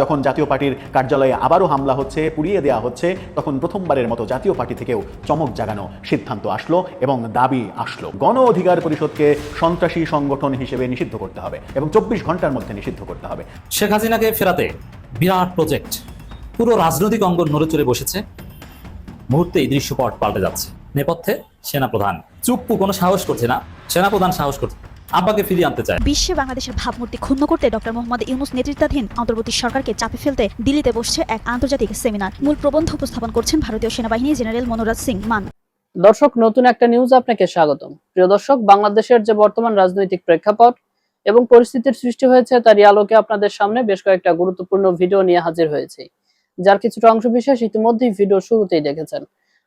যখন জাতীয় পার্টির কার্যালয়ে আবারও হামলা হচ্ছে, পুড়িয়ে দেওয়া হচ্ছে, তখন প্রথমবারের মতো জাতীয় পার্টি থেকেও চমক জাগানো সিদ্ধান্ত আসলো এবং দাবি আসলো। গণ অধিকার পরিষদকে সন্ত্রাসী সংগঠন হিসেবে নিষিদ্ধ করতে হবে এবং চব্বিশ ঘণ্টার মধ্যে নিষিদ্ধ করতে হবে। শেখ হাসিনাকে ফেরাতে বিরাট প্রজেক্ট। পুরো রাজনৈতিক অঙ্গন নড়ে চড়ে বসেছে মুহূর্তেই দৃশ্যপট পাল্টে যাচ্ছে। নেপথ্যে সেনাপ্রধান। চুপ্পু কোনো সাহস করছে না। সেনাপ্রধান সাহস করছে। আব্বাকে ফিরিয়ে আনতে চায়। বিশ্বে বাংলাদেশের ভাবমূর্তি ক্ষুণ্ণ করতে ডক্টর মোহাম্মদ ইউনুস নেতৃত্বাধীন অন্তর্বর্তী সরকারকে চাপে ফেলতে দিল্লিতে বসছে এক আন্তর্জাতিক সেমিনার। মূল প্রবন্ধ উপস্থাপন করছেন ভারতীয় সেনাবাহিনী জেনারেল মনোরাজ সিং মান। দর্শক নতুন একটা নিউজ আপনাকে স্বাগতম। প্রিয় দর্শক বাংলাদেশের যে বর্তমান রাজনৈতিক প্রেক্ষাপট এবং পরিস্থিতির সৃষ্টি হয়েছে তারই আলোকে আপনাদের সামনে বেশ কয়েকটা গুরুত্বপূর্ণ ভিডিও নিয়ে হাজির হয়েছে। যার কিছুটা অংশ বিশেষ ইতিমধ্যেই ভিডিও শুরুতেই দেখেছেন।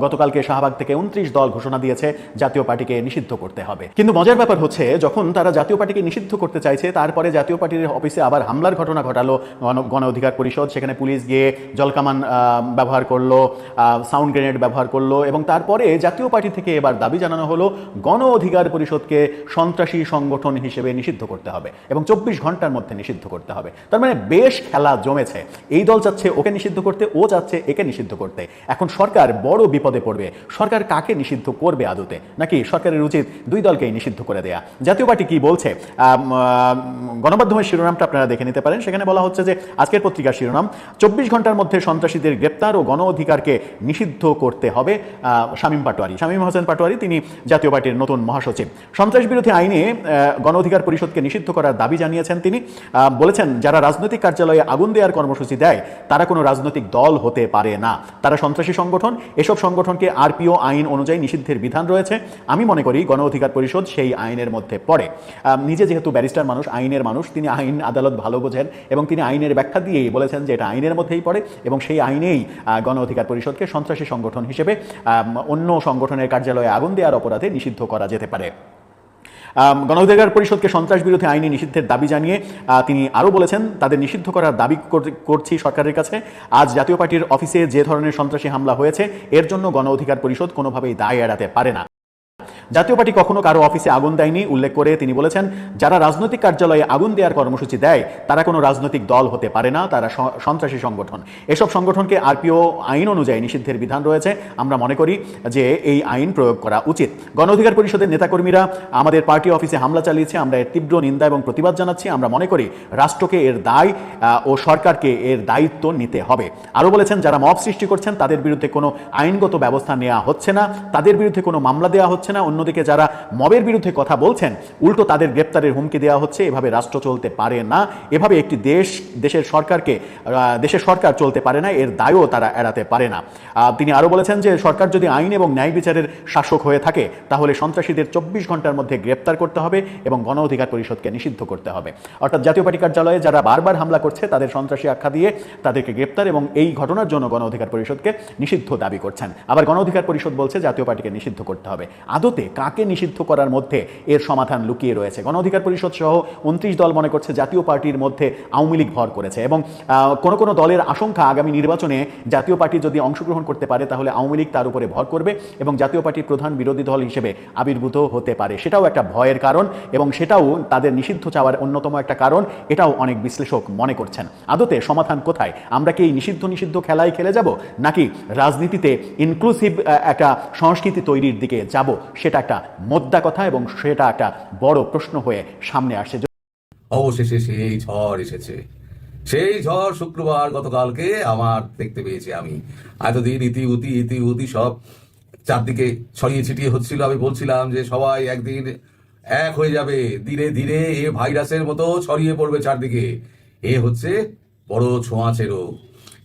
গতকালকে শাহবাগ থেকে উনত্রিশ দল ঘোষণা দিয়েছে, জাতীয় পার্টিকে নিষিদ্ধ করতে হবে। কিন্তু মজার ব্যাপার হচ্ছে, যখন তারা জাতীয় পার্টিকে নিষিদ্ধ করতে চাইছে, তারপরে জাতীয় পার্টির অফিসে আবার হামলার ঘটনা ঘটালো গণ- অধিকার পরিষদ। সেখানে পুলিশ গিয়ে জলকামান ব্যবহার করল সাউন্ড গ্রেনেড ব্যবহার করল এবং তারপরে জাতীয় পার্টি থেকে এবার দাবি জানানো হলো, গণ অধিকার পরিষদকে সন্ত্রাসী সংগঠন হিসেবে নিষিদ্ধ করতে হবে এবং চব্বিশ ঘণ্টার মধ্যে নিষিদ্ধ করতে হবে। তার মানে বেশ খেলা জমেছে। এই দল চাচ্ছে ওকে নিষিদ্ধ করতে, ও চাচ্ছে একে নিষিদ্ধ করতে। এখন সরকার বড় বিপদে পড়বে। সরকার কাকে নিষিদ্ধ করবে আদতে? নাকি সরকারের উচিত দুই দলকেই নিষিদ্ধ করে দেয়া? জাতীয় পার্টি কি বলছে? গণমাধ্যমের শিরোনামটা আপনারা দেখে নিতে পারেন। সেখানে বলা হচ্ছে যে, আজকের পত্রিকার শিরোনাম, চব্বিশ ঘণ্টার মধ্যে সন্ত্রাসীদের গ্রেপ্তার ও গণ অধিকারকে নিষিদ্ধ করতে হবে শামীম পাটোয়ারি। শামীম হোসেন পাটোয়ারি, তিনি জাতীয় পার্টির নতুন মহাসচিব। সন্ত্রাস বিরোধী আইনে গণ অধিকার পরিষদকে নিষিদ্ধ করার দাবি জানিয়েছেন তিনি। বলেছেন, যারা রাজনৈতিক কার্যালয়ে আগুন দেওয়ার কর্মসূচি দেয়, তারা কোনো রাজনৈতিক দল হতে পারে না। তারা সন্ত্রাসী সংগঠন, এসব সংগঠনকে আরপিও আইন অনুযায়ী নিষিদ্ধের বিধান রয়েছে। আমি মনে করি গণ অধিকার পরিষদ সেই আইনের মধ্যে পড়ে। নিজে যেহেতু ব্যারিস্টার মানুষ, আইনের মানুষ, তিনি আইন আদালত ভালো বোঝেন এবং তিনি আইনের ব্যাখ্যা দিয়েই বলেছেন যে এটা আইনের মধ্যেই পড়ে এবং সেই আইনেই গণ অধিকার পরিষদকে সন্ত্রাসী সংগঠন হিসেবে অন্য সংগঠনের কার্যালয়ে আগুন দেওয়ার অপরাধে নিষিদ্ধ করা যেতে পারে। আম, গণ অধিকার পরিষদকে সন্ত্রাস বিরোধী আইনি নিষিদ্ধের দাবি জানিয়ে তিনি আরও বলেছেন তাদের নিষিদ্ধ করার দাবি কর- করছি সরকারের কাছে। আজ জাতীয় পার্টির অফিসে যে ধরনের সন্ত্রাসী হামলা হয়েছে এর জন্য গণ অধিকার পরিষদ কোনোভাবেই দায় এড়াতে পারে না। জাতীয় পার্টি কখনো কারও অফিসে আগুন দেয়নি, উল্লেখ করে তিনি বলেছেন, যারা রাজনৈতিক কার্যালয়ে আগুন দেওয়ার কর্মসূচি দেয়, তারা কোনো রাজনৈতিক দল হতে পারে না, তারা সন্ত্রাসী সংগঠন। এসব সংগঠনকে আরপিও আইন অনুযায়ী নিষিদ্ধের বিধান রয়েছে। আমরা মনে করি যে এই আইন প্রয়োগ করা উচিত। গণ অধিকার পরিষদের নেতাকর্মীরা আমাদের পার্টি অফিসে হামলা চালিয়েছে, আমরা এর তীব্র নিন্দা এবং প্রতিবাদ জানাচ্ছি, আমরা মনে করি রাষ্ট্রকে এর দায় ও সরকারকে এর দায়িত্ব নিতে হবে। আরও বলেছেন, যারা মব সৃষ্টি করছেন, তাদের বিরুদ্ধে কোনো আইনগত ব্যবস্থা নেওয়া হচ্ছে না, তাদের বিরুদ্ধে কোনো মামলা দেওয়া হচ্ছে না অন্যদিকে যারা মবের বিরুদ্ধে কথা বলছেন, উল্টো তাদের গ্রেপ্তারের হুমকি দেওয়া হচ্ছে, এভাবে রাষ্ট্র চলতে পারে না। এভাবে একটি দেশ, দেশের সরকারকে দেশের সরকার চলতে পারে না, এর দায়ও তারা এড়াতে পারে না। তিনি আরও বলেছেন যে সরকার যদি আইন এবং ন্যায় বিচারের শাসক হয়ে থাকে, তাহলে সন্ত্রাসীদের চব্বিশ ঘণ্টার মধ্যে গ্রেপ্তার করতে হবে এবং গণ অধিকার পরিষদকে নিষিদ্ধ করতে হবে। অর্থাৎ জাতীয় পার্টি কার্যালয়ে যারা বারবার হামলা করছে, তাদের সন্ত্রাসী আখ্যা দিয়ে তাদেরকে গ্রেপ্তার এবং এই ঘটনার জন্য গণ অধিকার পরিষদকে নিষিদ্ধ দাবি করছেন। আবার গণ অধিকার পরিষদ বলছে জাতীয় পার্টিকে নিষিদ্ধ করতে হবে। আদতে কাকে নিষিদ্ধ করার মধ্যে এর সমাধান লুকিয়ে রয়েছে? গণ অধিকার পরিষদ সহ উনত্রিশ দল মনে করছে জাতীয় পার্টির মধ্যে আওয়ামী লীগ ভর করেছে এবং কোনো কোনো দলের আশঙ্কা আগামী নির্বাচনে জাতীয় পার্টি যদি অংশগ্রহণ করতে পারে তাহলে আওয়ামী লীগ তার উপরে ভর করবে এবং জাতীয় পার্টির প্রধান বিরোধী দল হিসেবে আবির্ভূত হতে পারে। সেটাও একটা ভয়ের কারণ এবং সেটাও তাদের নিষিদ্ধ চাওয়ার অন্যতম একটা কারণ। এটাও অনেক বিশ্লেষক মনে করছেন। আদতে সমাধান কোথায়? আমরা কি এই নিষিদ্ধ নিষিদ্ধ খেলায় খেলে যাব? নাকি রাজনীতিতে ইনক্লুসিভ একটা সংস্কৃতি তৈরির দিকে যাব? সেটা একটা মোদ্দা কথা এবং সেটা একটা বড় প্রশ্ন হয়ে সামনে আসে অবশেষে সেই ঝড় এসেছে। সেই ঝড় শুক্রবার গতকালকে আমার দেখতে পেয়েছি আমি। এতদিন ইতি উতি ইতি উতি সব চারদিকে ছড়িয়ে ছিটিয়ে হচ্ছিল। আমি বলছিলাম যে সবাই একদিন এক হয়ে যাবে। ধীরে ধীরে এ ভাইরাসের মতো ছড়িয়ে পড়বে চারদিকে। এ হচ্ছে বড় ছোঁয়াচে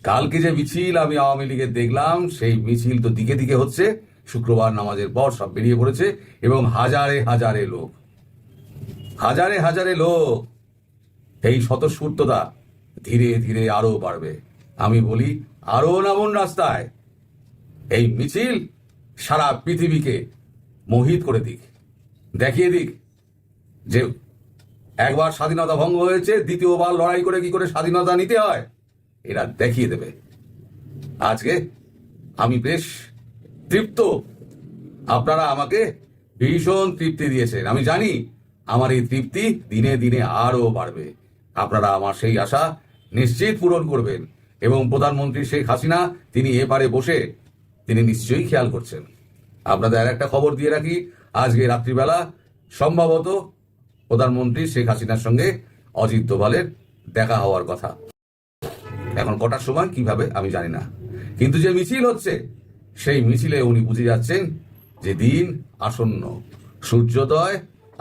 কালকে যে মিছিল আমি আওয়ামী লীগের দেখলাম, সেই মিছিল তো দিকে দিকে হচ্ছে। শুক্রবার নামাজের পর সব বেরিয়ে পড়েছে এবং হাজারে হাজারে লোক। হাজারে হাজারে লোক। এই স্বতঃস্ফূর্ততা ধীরে ধীরে আরও বাড়বে। আমি বলি, আরও নামুন রাস্তায়। এই মিছিল সারা পৃথিবীকে মোহিত করে দিক। দেখিয়ে দিক যে একবার স্বাধীনতা ভঙ্গ হয়েছে, দ্বিতীয়বার লড়াই করে কি করে স্বাধীনতা নিতে হয়, এরা দেখিয়ে দেবে। আজকে আমি বেশ তৃপ্ত? আপনারা আমাকে ভীষণ তৃপ্তি দিয়েছেন। আমি জানি আমার এই তৃপ্তি দিনে দিনে আরও বাড়বে। আপনারা আমার সেই আশা নিশ্চিত পূরণ করবেন এবং প্রধানমন্ত্রী শেখ হাসিনা তিনি এপারে বসে তিনি নিশ্চয়ই খেয়াল করছেন। আপনাদের আর একটা খবর দিয়ে রাখি, আজকে রাত্রিবেলা সম্ভবত প্রধানমন্ত্রী শেখ হাসিনার সঙ্গে অজিত দোভালের দেখা হওয়ার কথা। এখন কটার সময়, কীভাবে, আমি জানি না। কিন্তু যে মিছিল হচ্ছে সেই মিছিলে উনি বুঝে যাচ্ছেন যে দিন আসন্ন সূর্যোদয়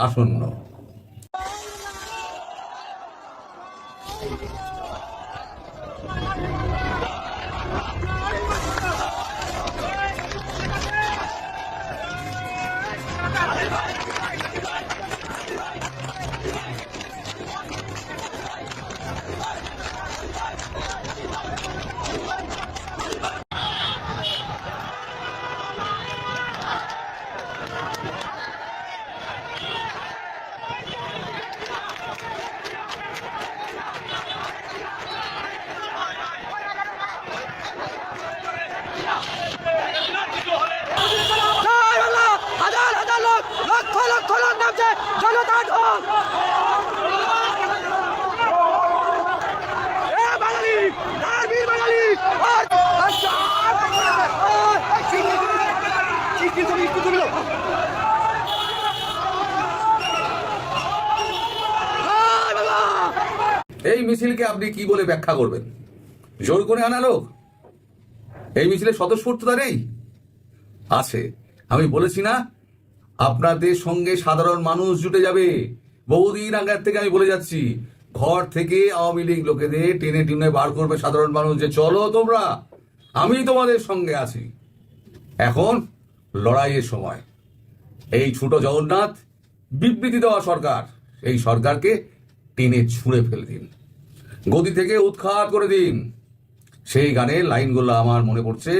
আসন্ন। এই মিছিলকে আপনি কি বলে ব্যাখ্যা করবেন? জোর করে আনা লোক এই মিছিলে স্বতঃস্ফূর্ততা নেই? আছে। আমি বলেছি না, আপনাদের সঙ্গে সাধারণ মানুষ জুটে যাবে। বহুদিন আগের থেকে আমি বলে যাচ্ছি, ঘর থেকে আওয়ামী লীগ লোকেদের টেনে টেনে বার করবে সাধারণ মানুষ যে, চলো তোমরা, আমি তোমাদের সঙ্গে আছি। এখন লড়াইয়ের সময়। এই ছোট জগন্নাথ বিবৃতি দেওয়া সরকার, এই সরকারকে টেনে ছুঁড়ে ফেলে দিন। গদি থেকে উৎখাত করে দিন। সেই গানের লাইনগুলো আমার মনে পড়ছে,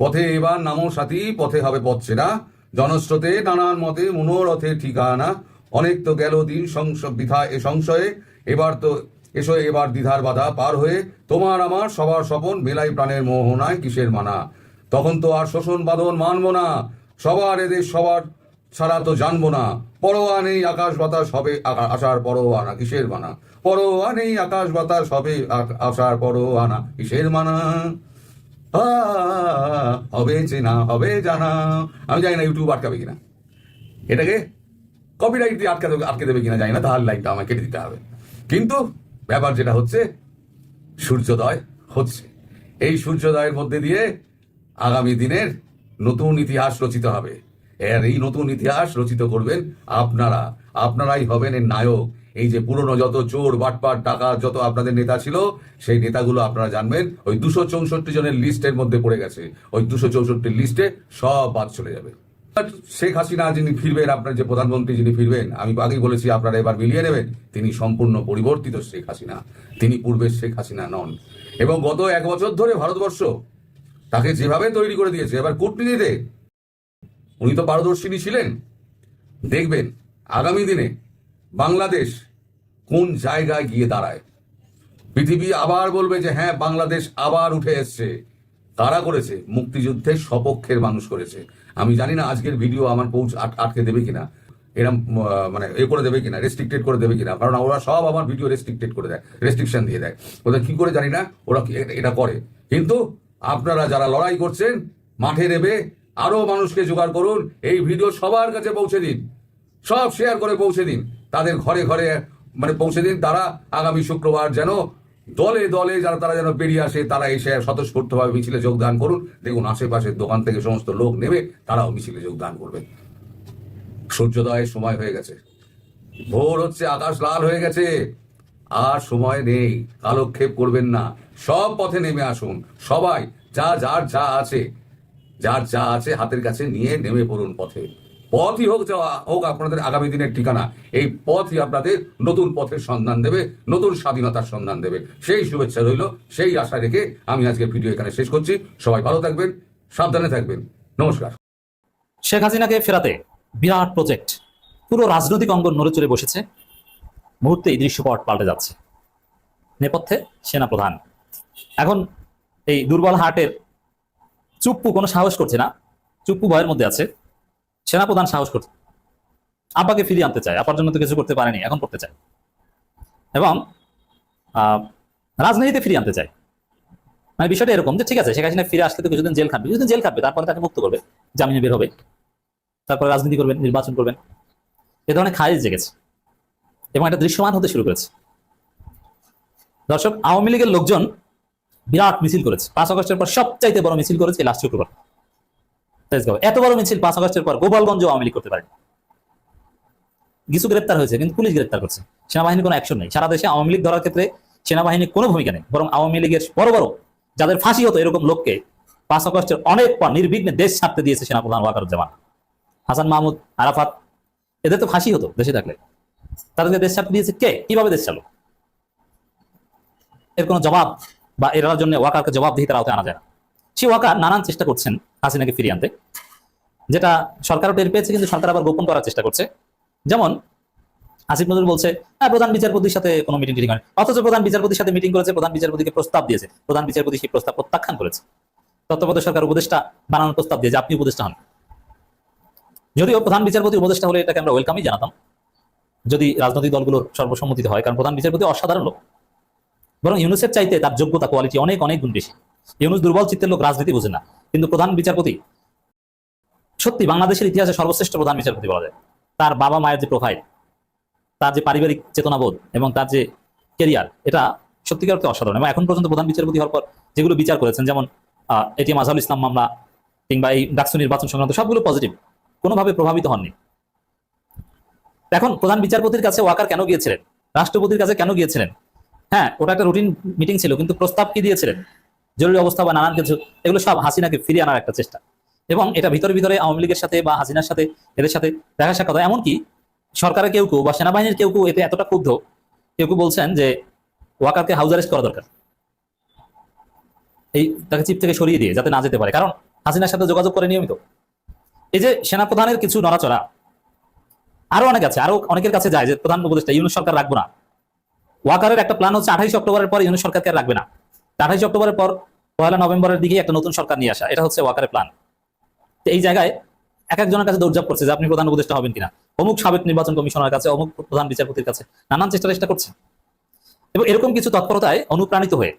পথে এবার নামো সাথী, পথে হবে পথ চেনা জনস্রোতে নানান মতে মনোরথে ঠিকানা। অনেক তো গেল দিন বৃথা এ সংশয়ে। এবার তো এসো এবার দ্বিধার বাধা পার হয়ে। তোমার আমার সবার স্বপন, মেলাই প্রাণের মোহনায় কিসের মানা? তখন তো আর শোষণ বাঁধন মানব না। সবার এদের সবার ছাড়া তো জানব না। পরোয়া নেই, আকাশ বাতাস হবে আসার পরোয়া না, কিসের মানা? পরোয়া নেই, আকাশ বাতাস হবে আসার পরোয়া না, কিসের মানা? হবে চেনা হবে জানা আমি জানি না, ইউটিউব আটকাবে কিনা। এটাকে কপিরাইট দিয়ে আটকে দেবে আটকে দেবে কিনা জানি না তাহলে লাইনটা আমাকে কেটে দিতে হবে। কিন্তু ব্যাপার যেটা হচ্ছে, সূর্যোদয় হচ্ছে। এই সূর্যোদয়ের মধ্যে দিয়ে আগামী দিনের নতুন ইতিহাস রচিত হবে। এর এই নতুন ইতিহাস রচিত করবেন আপনারা। আপনারাই হবেন এর নায়ক। এই যে পুরনো যত চোর, বাটপাট, টাকা, যত আপনাদের নেতা ছিল, সেই নেতাগুলো আপনারা জানবেন। ওই দুশো চৌষট্টি জনের লিস্টের মধ্যে পড়ে গেছে। ওই দুশো চৌষট্টি লিস্টে সব বাদ চলে যাবে। শেখ হাসিনা যিনি ফিরবেন, আপনার যে প্রধানমন্ত্রী যিনি ফিরবেন, আমি আগেই বলেছি, আপনারা এবার মিলিয়ে নেবেন। তিনি সম্পূর্ণ পরিবর্তিত শেখ হাসিনা। তিনি পূর্বের শেখ হাসিনা নন। এবং গত এক বছর ধরে ভারতবর্ষ তাকে যেভাবে তৈরি করে দিয়েছে, এবার কূটনীতিতে উনি তো পারদর্শিনী ছিলেন। দেখবেন, আগামী দিনে বাংলাদেশ কোন জায়গায় গিয়ে দাঁড়ায়। পৃথিবী আবার বলবে যে হ্যাঁ বাংলাদেশ আবার উঠে এসছে। কারা করেছে? মুক্তিযুদ্ধের সপক্ষের মানুষ করেছে। আমি জানি না আজকের ভিডিও আমার পৌঁছ, আট- আটকে দেবে কিনা। এরম মানে এ করে দেবে কিনা রেস্ট্রিক্টেড করে দেবে কিনা। কারণ ওরা সব আমার ভিডিও রেস্ট্রিক্টেড করে দেয় রেস্ট্রিকশন দিয়ে দেয়। ওদের কি করে জানি না, ওরা এটা করে। কিন্তু আপনারা যারা লড়াই করছেন, মাঠে নেবে আরও মানুষকে জোগাড় করুন, এই ভিডিও সবার কাছে পৌঁছে দিন। সব শেয়ার করে পৌঁছে দিন। তাদের ঘরে ঘরে মানে পৌঁছে দিন তারা আগামী শুক্রবার যেন দলে দলে যারা তারা যেন বেরিয়ে আসে, তারা এসে স্বতঃস্ফূর্তভাবে মিছিলে যোগদান করুন। দেখুন আশেপাশের দোকান থেকে সমস্ত লোক নেবে, তারাও মিছিলে যোগদান করবে। সূর্যোদয়ের সময় হয়ে গেছে। ভোর হচ্ছে, আকাশ লাল হয়ে গেছে। আর সময় নেই, কালক্ষেপ করবেন না। সব পথে নেমে আসুন। সবাই, যা যার যা আছে যার যা আছে হাতের কাছে নিয়ে নেমে পড়ুন পথে। পথই হোক যা- হোক আপনাদের আগামী দিনের ঠিকানা, এই পথই আপনাদের নতুন পথের সন্ধান দেবে, নতুন স্বাধীনতার সন্ধান দেবে। সেই শুভেচ্ছা রইল, সেই আশা রেখে আমি আজকে ভিডিও এখানে শেষ করছি। সবাই ভালো থাকবেন, সাবধানে থাকবেন। নমস্কার। শেখ হাসিনাকে ফেরাতে বিরাট প্রজেক্ট। পুরো রাজনৈতিক অঙ্গন নড়ে চড়ে বসেছে। মুহূর্তে এই দৃশ্যপট পাল্টে যাচ্ছে। নেপথ্যে সেনাপ্রধান। এখন এই দুর্বল হার্টের চুপ্পু কোনো সাহস করছে না। চুপ্পু ভয়ের মধ্যে আছে। সেনাপ্রধান সাহস করছে। আব্বাকে ফিরিয়ে আনতে চায়। আপার জন্য তো কিছু করতে পারেনি, এখন করতে চায়। এবং রাজনীতিতে ফিরিয়ে আনতে চায়। মানে বিষয়টা এরকম যে, ঠিক আছে হাসিনা ফিরে আসলে তো কিছুদিন জেল খাটবে। কিছুদিন জেল খাটবে, তারপরে তাকে মুক্ত করবে, জামিনে বের হবে। তারপরে রাজনীতি করবেন, নির্বাচন করবেন। এ ধরনের খারিজ জেগেছে। এবং এটা দৃশ্যমান হতে শুরু করেছে। দর্শক, আওয়ামী লীগের লোকজন বিরাট মিছিল করেছে। পাঁচ আগস্টের পর সবচাইতে বড় মিছিল করেছে লাস্ট শুক্রবার। এত বড় মিছিল পাঁচ আগস্টের পর গোপালগঞ্জ আওয়ামী লীগ করতে পারে কিছু গ্রেপ্তার হয়েছে, কিন্তু পুলিশ গ্রেপ্তার করছে। সেনাবাহিনীর কোনো অ্যাকশন নেই। সারা দেশে আওয়ামী লীগ ধরার ক্ষেত্রে সেনাবাহিনীর কোনো ভূমিকা নেই। বরং আওয়ামী লীগের বড় বড়, যাদের ফাঁসি হতো এরকম লোককে পাঁচ আগস্টের অনেক পর নির্বিঘ্নে দেশ ছাড়তে দিয়েছে সেনাপ্রধান ওয়াকারুজ্জামান। হাসান মাহমুদ, আরাফাত, এদের তো ফাঁসি হতো দেশে থাকলে। তাদেরকে দেশ ছাড়তে দিয়েছে কে? কীভাবে দেশ চালো এর কোনো জবাব বা এরার জন্য ওয়াকারকে জবাবদিহিতার আওতায় আনা যায় না। সেই ওয়াকার নানান চেষ্টা করছেন হাসিনাকে ফিরিয়ে আনতে, যেটা সরকারও টের পেয়েছে, কিন্তু সরকার আবার গোপন করার চেষ্টা করছে। যেমন আসিফ নজরুল বলছে হ্যাঁ প্রধান বিচারপতির সাথে কোনো মিটিং টিটিং হয়নি। অথচ প্রধান বিচারপতির সাথে মিটিং করেছে, প্রধান বিচারপতিকে প্রস্তাব দিয়েছে। প্রধান বিচারপতি সেই প্রস্তাব প্রত্যাখ্যান করেছে। তত্ত্বাবধায়ক সরকার উপদেষ্টা বানানোর প্রস্তাব দিয়েছে, আপনি উপদেষ্টা হন। যদিও প্রধান বিচারপতি উপদেষ্টা হলে এটাকে আমরা ওয়েলকামই জানাতাম। যদি রাজনৈতিক দলগুলোর সর্বসম্মতিতে হয়, কারণ প্রধান বিচারপতি অসাধারণ লোক। বরং ইউনুসের চাইতে তার যোগ্যতা কোয়ালিটি অনেক অনেক গুণ বেশি। ইউনুস দুর্বল চিত্তের লোক, রাজনীতি বোঝে না। কিন্তু প্রধান বিচারপতি, সত্যি বাংলাদেশের ইতিহাসে সর্বশ্রেষ্ঠ প্রধান বিচারপতি বলা যায়। তার বাবা মায়ের যে প্রোফাইল তার যে পারিবারিক চেতনাবোধ এবং তার যে কেরিয়ার এটা সত্যিকার অর্থে অসাধারণ। এবং এখন পর্যন্ত প্রধান বিচারপতি হওয়ার পর যেগুলো বিচার করেছেন, যেমন এটিএম আজহারুল ইসলাম মামলা কিংবা এই ডাকসু নির্বাচন সংক্রান্ত, সবগুলো পজিটিভ কোনোভাবে প্রভাবিত হননি। এখন প্রধান বিচারপতির কাছে ওয়াকার কেন গিয়েছিলেন? রাষ্ট্রপতির কাছে কেন গিয়েছিলেন? হ্যাঁ ওটা একটা রুটিন মিটিং ছিল, কিন্তু প্রস্তাব কি দিয়েছিলেন? জরুরি অবস্থা বা নানান কিছু, এগুলো সব হাসিনাকে ফিরিয়ে আনার একটা চেষ্টা। এবং এটা ভিতরে ভিতরে আওয়ামী লীগের সাথে বা হাসিনার সাথে, এদের সাথে দেখা সাক্ষাৎ হয়। এমনকি সরকারের কেউ কেউ বা সেনাবাহিনীর কেউ কেউ এতে এতটা ক্ষুব্ধ, কেউ কেউ বলছেন যে ওয়াকারকে হাউস অ্যারেস্ট করা দরকার। এই তাকে চিপ থেকে সরিয়ে দিয়ে যাতে না যেতে পারে। কারণ হাসিনার সাথে যোগাযোগ করে নিয়মিত। এই যে সেনাপ্রধানের কিছু নড়াচড়া, আরও অনেক আছে, আরও অনেকের কাছে যায় যে প্রধান উপদেষ্টা, ইউনুস সরকার রাখব না। ওয়াকারের একটা প্ল্যান হচ্ছে আঠাইশ অক্টোবরের পর ইউনুস সরকারকে রাখবে না। আঠাইশ অক্টোবরের পর পয়লা নভেম্বরের দিকে একটা নতুন সরকার নিয়ে আসা, এটা হচ্ছে ওয়াকারের প্ল্যান তো এই জায়গায় এক একজনের কাছে দৌড়ঝাপ করছে যে আপনি প্রধান উপদেষ্টা হবেন কিনা। অমুক সাবেক নির্বাচন কমিশনের কাছে, অমুক প্রধান বিচারপতির কাছে নানান চেষ্টা চেষ্টা করছে। এবং এরকম কিছু তৎপরতায় অনুপ্রাণিত হয়ে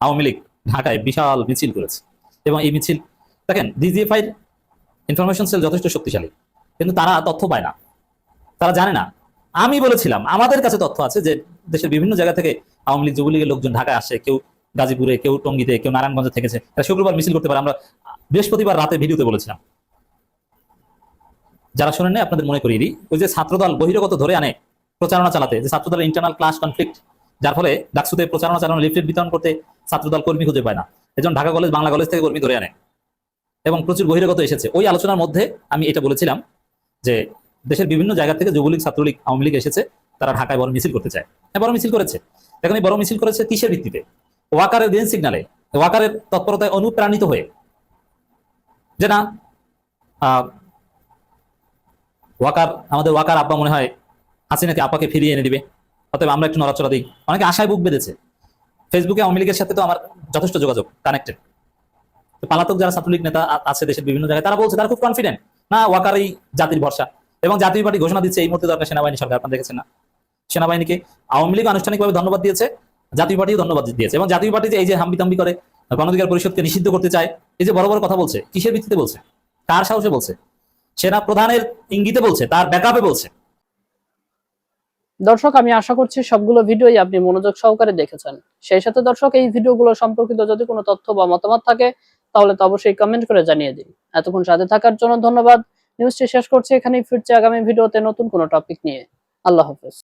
আওয়ামী লীগ ঢাকায় বিশাল মিছিল করেছে। এবং এই মিছিল, দেখেন ডিজিএফআই ইনফরমেশন সেল যথেষ্ট শক্তিশালী, কিন্তু তারা তথ্য পায় না। তারা জানে না আমি বলেছিলাম, আমাদের কাছে তথ্য আছে যে দেশের বিভিন্ন জায়গা থেকে আওয়ামী লীগ, যুবলীগের লোকজন ঢাকায় আসে, কেউ গাজীপুরে, কেউ টঙ্গিতে, কেউ নারায়ণগঞ্জে থেকেছে, তারা শুক্রবার মিছিল করতে পারে। আমরা বৃহস্পতিবার রাতে ভিডিওতে বলেছিলাম। যারা শোনেন আপনাদের মনে করিয়ে দিই, ওই যে ছাত্রদল বহিরাগত ধরে আনে প্রচারণা চালাতে, যে ছাত্রদলের ইন্টারনাল ক্লাস কনফ্লিক্ট যার ফলে ডাকসুতে প্রচারণা চালানো লিফলেট বিতরণ করতে ছাত্রদল কর্মী খুঁজে পায় না। এজন্য ঢাকা কলেজ বাংলা কলেজ থেকে কর্মী ধরে আনে। এবং প্রচুর বহিরাগত এসেছে। ওই আলোচনার মধ্যে আমি এটা বলেছিলাম যে দেশের বিভিন্ন জায়গা থেকে যুবলীগ, ছাত্রলীগ, আওয়ামী লীগ এসেছে, তারা ঢাকায় বড় মিছিল করতে চায়। হ্যাঁ বড় মিছিল করেছে। এখন এই বড় মিছিল করেছে কিসের ভিত্তিতে? ওয়াকারের গ্রিন সিগনালে ওয়াকারের তৎপরতায় অনুপ্রাণিত হয়ে। যে না ওয়াকার, আমাদের ওয়াকার আব্বা মনে হয় হাসিনাকে আপাকে ফিরিয়ে এনে দিবে। অতএব আমরা একটু নড়াচড়া দিই। অনেকে আশায় বুক বেঁধেছে। ফেসবুকে আওয়ামী লীগের সাথে তো আমার যথেষ্ট যোগাযোগ কানেক্টেড পালাতক যারা ছাত্রলীগ নেতা আছে দেশের বিভিন্ন জায়গায়, তারা বলছে, তারা খুব কনফিডেন্ট না, ওয়াকার এই জাতির ভরসা। এবং জাতীয় পার্টি ঘোষণা দিচ্ছে, এই মুহূর্তে দরকার সেনাবাহিনী সরকার, আপনারা দেখেছেন না। সেনাবাহিনীকে আওয়ামী লীগ আনুষ্ঠানিকভাবে ধন্যবাদ দিয়েছে, জাতীয় পার্টিও ধন্যবাদ দিয়েছে এবং জাতীয় পার্টি যে এই যে হাম্বিতাম্বি করে গণঅধিকার পরিষদকে নিষিদ্ধ করতে চায়, এই যে বড় বড় কথা বলছে, কিসের ভিত্তিতে বলছে? কার সাহসে বলছে? সেনা প্রধানের ইঙ্গিতে বলছে, তার ব্যাকআপে বলছে। দর্শক, আমি আশা করছি সবগুলো ভিডিওই আপনি মনোযোগ সহকারে দেখেছেন। সেই সাথে দর্শক, এই ভিডিওগুলো সম্পর্কিত যদি কোনো তথ্য বা মতামত থাকে, তাহলে তো অবশ্যই কমেন্ট করে জানিয়ে দিন। এতক্ষণ সাথে থাকার জন্য ধন্যবাদ। নিউজটি শেষ করছি। এখানেই ফিরছে আগামী ভিডিওতে নতুন কোনো টপিক নিয়ে। আল্লাহ হাফেজ।